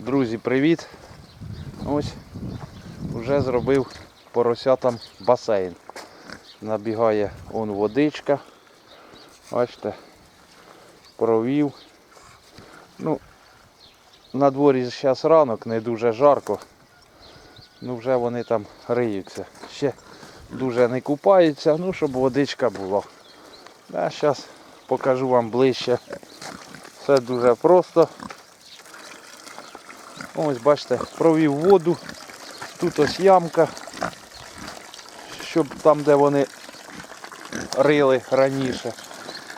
Друзі, привіт! Ось вже зробив поросятам басейн. Набігає он водичка. Бачите, провів. Ну, на дворі зараз ранок, не дуже жарко. Ну вже вони там риються. Ще дуже не купаються, ну щоб водичка була. А зараз покажу вам ближче. Все дуже просто. Ось бачите, провів воду. Тут ось ямка, щоб там, де вони рили раніше.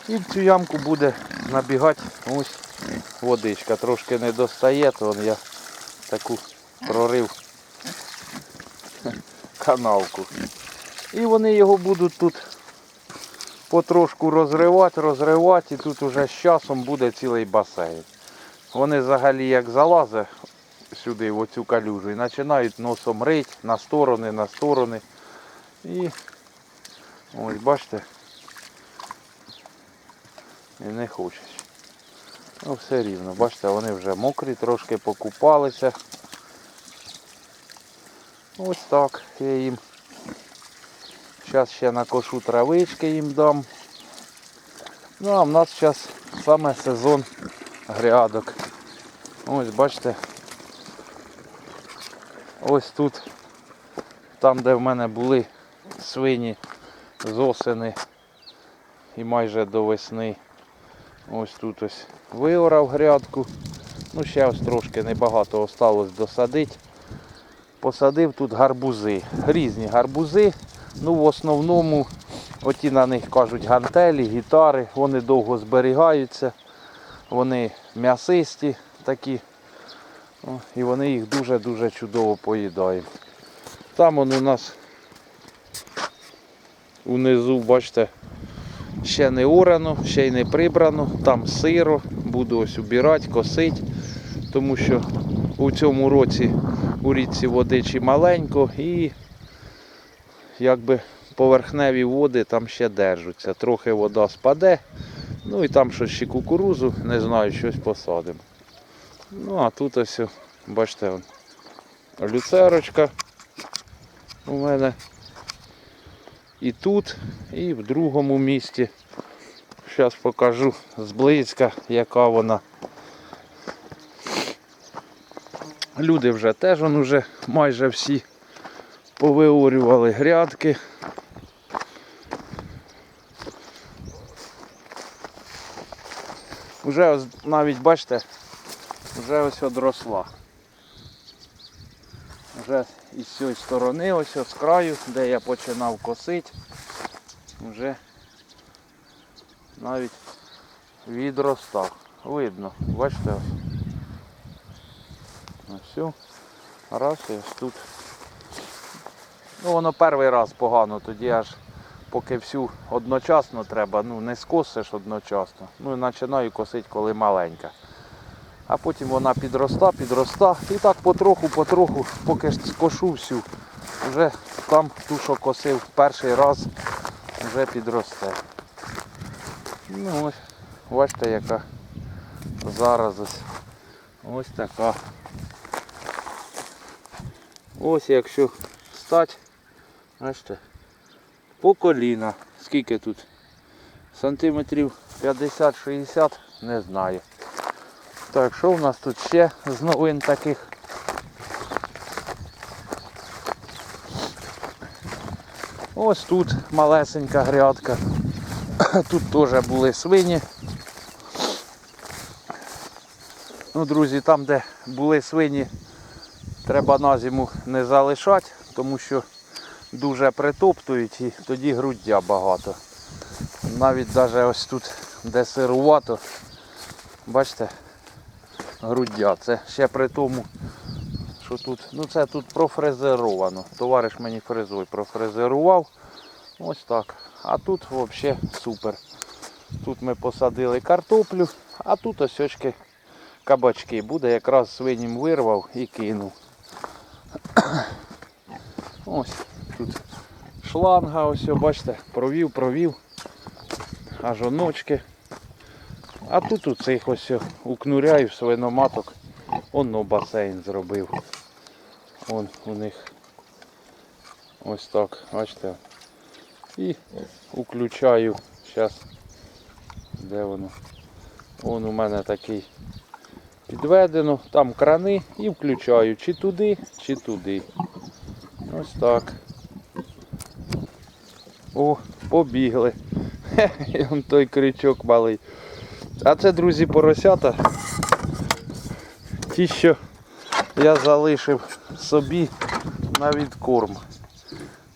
І в цю ямку буде набігати ось водичка. Трошки не достає, то я таку прорив канавку. І вони його будуть тут потрошку розривати, розривати, і тут уже з часом буде цілий басейн. Вони взагалі як залазять сюди, в оцю калюжу, і починають носом рить на сторони, на сторони. І ось бачите. І не хочуть. Ну все рівно, бачите, вони вже мокрі, трошки покупалися. Ось так я їм. Зараз ще накошу травички їм дам. Ну а в нас зараз саме сезон грядок. Ось бачите. Ось тут, там де в мене були свині з осени і майже до весни. Ось тут ось виорав грядку. Ну ще ось трошки небагато осталось досадити. Посадив тут гарбузи. Різні гарбузи. Ну в основному оті на них кажуть гантелі, гітари, вони довго зберігаються, вони м'ясисті такі. І вони їх дуже-дуже чудово поїдають. Там он у нас унизу, бачите, ще не орано, ще й не прибрано, там сиро, буду ось убирати, косити, тому що у цьому році у річці водичі маленько і якби поверхневі води там ще держаться. Трохи вода спаде, ну і там щось ще кукурузу, не знаю, щось посадимо. Ну а тут ось, бачите, люцерочка у мене. І тут, і в другому місці. Зараз покажу зблизька, яка вона. Люди вже теж он уже майже всі повиорювали грядки. Ось навіть бачите, вже ось одросла. Вже із цієї сторони, ось з краю, де я починав косити, вже навіть відростав. Видно, бачите ось. Ось. Раз і ось тут. Ну воно перший раз погано, тоді аж поки всю одночасно треба, ну не скосиш одночасно. Ну і починаю косити, коли маленька. А потім вона підроста, підроста. І так потроху, потроху, поки ж скошу всю, вже там ту, що косив перший раз, вже підросте. Ну ось, бачите, яка зараз ось. Ось така. Ось якщо стать, бачите, по коліна. Скільки тут? Сантиметрів 50-60, не знаю. Так, що у нас тут ще з новин таких? Ось тут малесенька грядка. Тут теж були свині. Ну, друзі, там, де були свині, треба на зиму не залишати, тому що дуже притоптують і тоді груддя багато. Навіть навіть ось тут, де сирувато, бачите, груддя. Це ще при тому, що тут, ну це тут профрезеровано. Товариш мені фрезой профрезерував. Ось так. А тут взагалі супер. Тут ми посадили картоплю, а тут ось кабачки. Буде якраз свинім вирвав і кинув. Ось тут шланга, ось, бачите, провів, провів. Аж оночки. А тут у цих ось о, у кнуря і свиноматок Оно басейн зробив. Он у них ось так, бачите. І включаю. Зараз. Де воно? Вон у мене такий підведено, там крани і включаю чи туди, чи туди. Ось так. О, побігли. Хе, той крючок малий. А це, друзі, поросята. Ті, що я залишив собі на відкорм.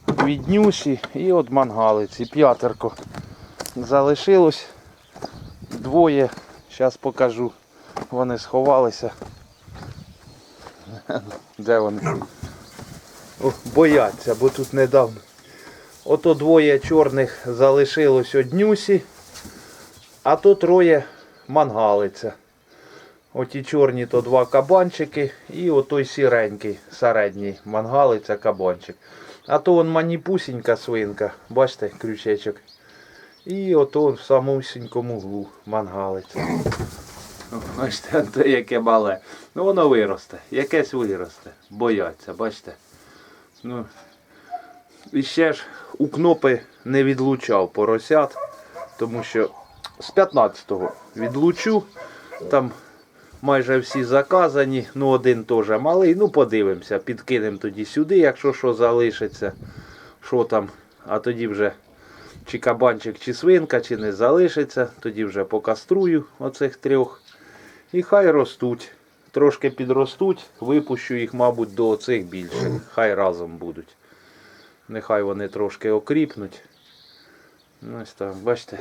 Від нюсі і від мангалиці. П'ятерко залишилось. Двоє. Зараз покажу. Вони сховалися. Де вони? О, бояться, бо тут недавно. Ото двоє чорних залишилось однюсі, а то троє мангалиця. Оті чорні то два кабанчики і отой сіренький, середній мангалиця кабанчик. А то он маніпусінька свинка, бачите, крючечок. І ото в самусінькому углу мангалиця. Бачите, то яке мале. Ну воно виросте, якесь виросте. Бояться, бачите. Ну, і ще ж у кнопи не відлучав поросят, тому що з 15-го відлучу, там майже всі заказані, ну один теж малий, ну подивимося, підкинемо тоді сюди, якщо що залишиться, що там, а тоді вже чи кабанчик, чи свинка, чи не залишиться, тоді вже покаструю оцих трьох. І хай ростуть. Трошки підростуть, випущу їх, мабуть, до оцих більших. Хай разом будуть. Нехай вони трошки окріпнуть. Ну, Ось так, бачите.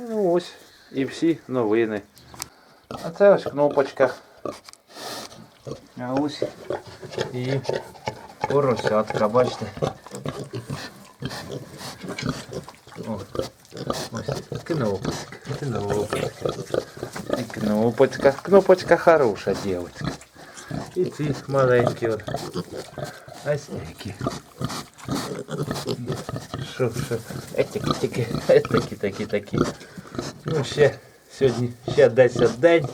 Ну ось і всі новини. А це ось кнопочка. А ось і поросятка, бачите. О, ось кнопочка, кнопочка. І кнопочка. Кнопочка хороша дівчинка. І ці маленькі от. Ось такі. Що, що? Етики, тики, етики, такі, такі. Ну, ще сьогодні ще 10 день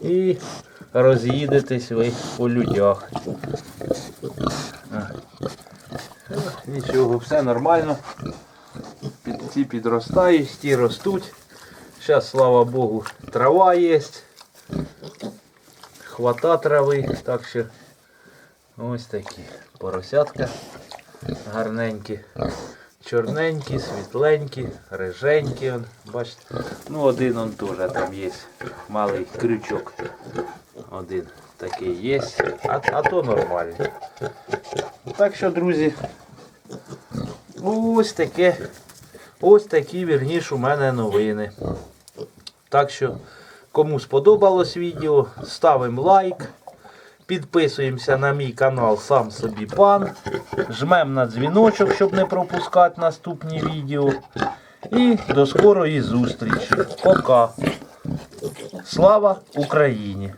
і роз'їдетесь ви у людях. Ну, Нічого, все нормально. Під, ці підростають, ті ростуть. Зараз, слава Богу, трава є. Хвата трави, так що ось такі поросятка гарненькі. Чорненькі, світленькі, риженькі. Он, бачите. Ну, один он теж там є. Малий крючок. Один такий є. А, а то нормально. Так що, друзі, ось таке. Ось такі, вірніш, у мене новини. Так що, кому сподобалось відео, ставимо лайк. Підписуємося на мій канал Сам собі пан. Жмемо на дзвіночок, щоб не пропускати наступні відео. І до скорої зустрічі. Пока. Слава Україні!